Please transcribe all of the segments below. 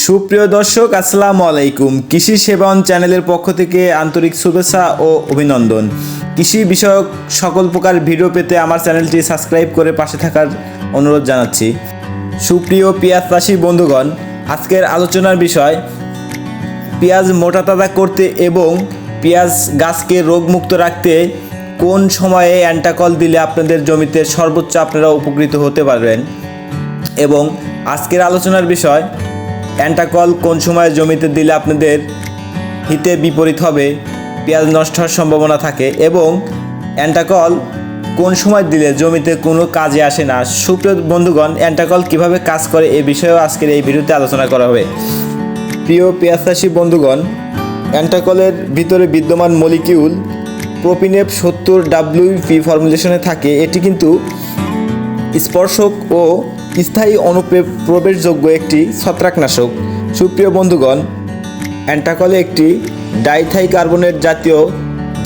সুপ্রিয় দর্শক, আসসালামু আলাইকুম। কৃষি সেবন চ্যানেলের পক্ষ থেকে আন্তরিক শুভেচ্ছা ও অভিনন্দন। কৃষি বিষয়ক সকল প্রকার ভিডিও পেতে আমার চ্যানেলটি সাবস্ক্রাইব করে পাশে থাকার অনুরোধ জানাচ্ছি। সুপ্রিয় পেঁয়াজ চাষি বন্ধুগণ, আজকের আলোচনার বিষয়, পেঁয়াজ মোটা তাজা করতে এবং পেঁয়াজ গাছকে রোগমুক্ত রাখতে কোন সময়ে অ্যান্টাকল দিলে আপনাদের জমিতে সর্বোচ্চ আপনারা উপকৃত হতে পারবেন এবং আজকের আলোচনার বিষয় অ্যান্টাকল কোন সময় জমিতে দিলে আপনাদের হিতে বিপরীত হবে? পেঁয়াজ নষ্ট হওয়ার সম্ভাবনা থাকে এবং অ্যান্টাকল কোন সময় দিলে জমিতে কোনো কাজে আসে না? সুপ্রিয় বন্ধুগণ, অ্যান্টাকল কীভাবে কাজ করে এই বিষয়েও আজকের এই ভিডিওতে আলোচনা করা হবে। প্রিয় পেঁয়াজ চাষী বন্ধুগণ, অ্যান্টাকলের ভিতরে বিদ্যমান মলিকিউল প্রোপিনেপ সত্তর ডাব্লিউপি ফর্মুলেশনে থাকে। এটি কিন্তু স্পর্শক ও স্থায়ী অনুপ্রবেশযোগ্য একটি ছত্রাকনাশক। সুপ্রিয় বন্ধুগণ, অ্যান্টাকলে একটি ডাইথাই কার্বনেট জাতীয়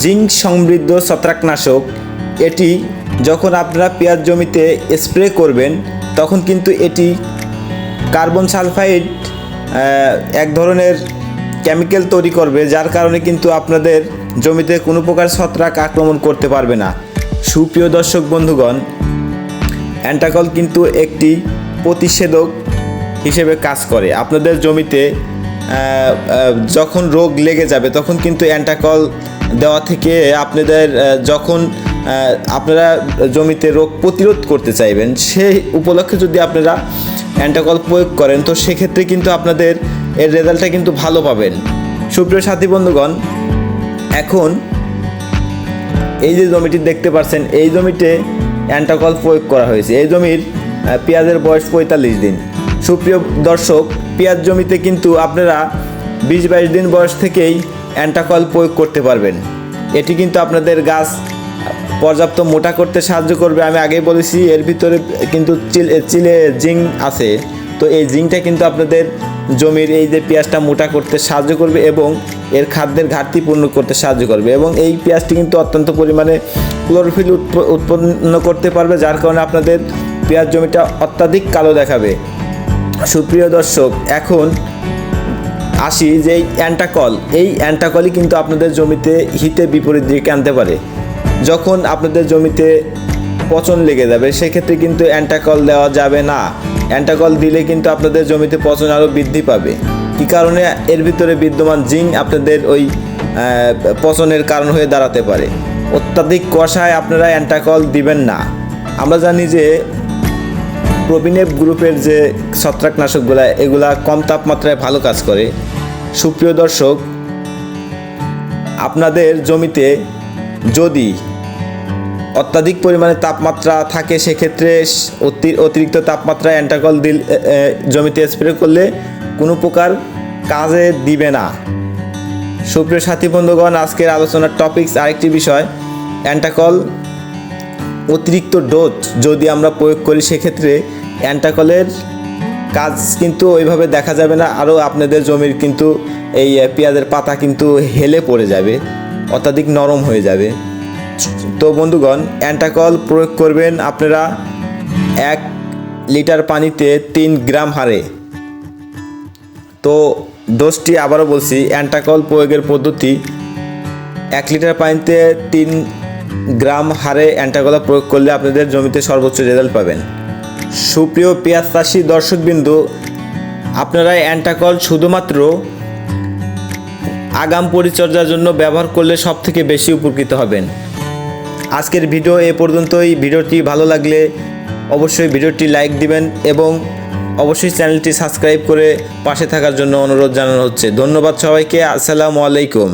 জিঙ্ক সমৃদ্ধ ছত্রাকনাশক। এটি যখন আপনারা পেঁয়াজ জমিতে স্প্রে করবেন, তখন কিন্তু এটি কার্বন সালফাইড এক ধরনের কেমিক্যাল তৈরি করবে, যার কারণে কিন্তু আপনাদের জমিতে কোনো প্রকার ছত্রাক আক্রমণ করতে পারবে না। সুপ্রিয় দর্শক বন্ধুগণ অ্যান্টাকল কিন্তু একটি প্রতিষেধক হিসেবে কাজ করে। আপনাদের জমিতে যখন রোগ লেগে যাবে, তখন কিন্তু অ্যান্টাকল দেওয়া থেকে আপনাদের যখন আপনারা জমিতে রোগ প্রতিরোধ করতে চাইবেন, সেই উপলক্ষে যদি আপনারা অ্যান্টাকল প্রয়োগ করেন, তো সেক্ষেত্রে কিন্তু আপনাদের এর রেজাল্টটা কিন্তু ভালো পাবেন। সুপ্রিয় সাথী বন্ধুগণ, এখন এই যে জমিটি দেখতে পাচ্ছেন, এই জমিতে অ্যান্টাকল প্রয়োগ করা হয়েছে। এই জমির পেঁয়াজের বয়স পঁয়তাল্লিশ দিন। সুপ্রিয় দর্শক, পেঁয়াজ জমিতে কিন্তু আপনারা বিশ বাইশ দিন বয়স থেকেই অ্যান্টাকল প্রয়োগ করতে পারবেন। এটি কিন্তু আপনাদের গাছ পর্যাপ্ত মোটা করতে সাহায্য করবে। আমি আগেই বলেছি, এর ভিতরে কিন্তু চিলে চিলে জিং আছে। তো এই জিঙ্কটা কিন্তু আপনাদের জমির এই যে পেঁয়াজটা মোটা করতে সাহায্য করবে এবং এর খাদ্যের ঘাটতি পূর্ণ করতে সাহায্য করবে এবং এই পেঁয়াজটি কিন্তু অত্যন্ত পরিমাণে ক্লোরোফিল উৎপ- উৎপন্ন করতে পারবে, যার কারণে আপনাদের পেঁয়াজ জমিটা অত্যাধিক কালো দেখাবে। সুপ্রিয় দর্শক, এখন আসি যে অ্যান্টাকল। এই অ্যান্টাকলই কিন্তু আপনাদের জমিতে হিতে বিপরীত দিকে আনতে পারে। যখন আপনাদের জমিতে পচন লেগে যাবে, সেক্ষেত্রে কিন্তু অ্যান্টাকল দেওয়া যাবে না। অ্যান্টাকল দিলে কিন্তু আপনাদের জমিতে পচন আরও বৃদ্ধি পাবে। কী কারণে? এর ভিতরে বিদ্যমান জিঙ্ক আপনাদের ওই পচনের কারণ হয়ে দাঁড়াতে পারে। অত্যাধিক কষায় আপনারা অ্যান্টাকল দিবেন না। আমরা জানি যে প্রবিনেপ গ্রুপের যে ছত্রাকনাশকগুলা, এগুলা কম তাপমাত্রায় ভালো কাজ করে। সুপ্রিয় দর্শক, আপনাদের জমিতে যদি অত্যাধিক পরিমাণে তাপমাত্রা থাকে, সেক্ষেত্রে অতিরিক্ত তাপমাত্রা অ্যান্টাকল দিল জমিতে স্প্রে করলে কোনো প্রকার কাজে দিবে না। সুপ্রিয় সাথী বন্ধুগণ, আজকের আলোচনার টপিকস আরেকটি বিষয়, অ্যান্টাকল অতিরিক্ত ডোজ যদি আমরা প্রয়োগ করি, সেক্ষেত্রে অ্যান্টাকলের কাজ কিন্তু ওইভাবে দেখা যাবে না, আরও আপনাদের জমির কিন্তু এই পেঁয়াজের পাতা কিন্তু হেলে পড়ে যাবে, অত্যাধিক নরম হয়ে যাবে। তো বন্ধুগণ, অ্যান্টাকল প্রয়োগ করবেন আপনারা এক লিটার পানিতে তিন গ্রাম হারে। তো ডোজটি আবারও বলছি, অ্যান্টাকল প্রয়োগের পদ্ধতি, এক লিটার পানিতে তিন গ্রাম হারে অ্যান্টাকলা প্রয়োগ করলে আপনাদের জমিতে সর্বোচ্চ রেজাল্ট পাবেন। সুপ্রিয় পেঁয়াজ চাষি দর্শকবিন্দু, আপনারা অ্যান্টাকল শুধুমাত্র আগাম পরিচর্যার জন্য ব্যবহার করলে সব থেকে বেশি উপকৃত হবেন। আজকের ভিডিও এ পর্যন্তই। ভিডিওটি ভালো লাগলে অবশ্যই ভিডিওটি লাইক দিবেন এবং অবশ্যই চ্যানেলটি সাবস্ক্রাইব করে পাশে থাকার জন্য অনুরোধ জানানো হচ্ছে। ধন্যবাদ সবাইকে। আসসালামু আলাইকুম।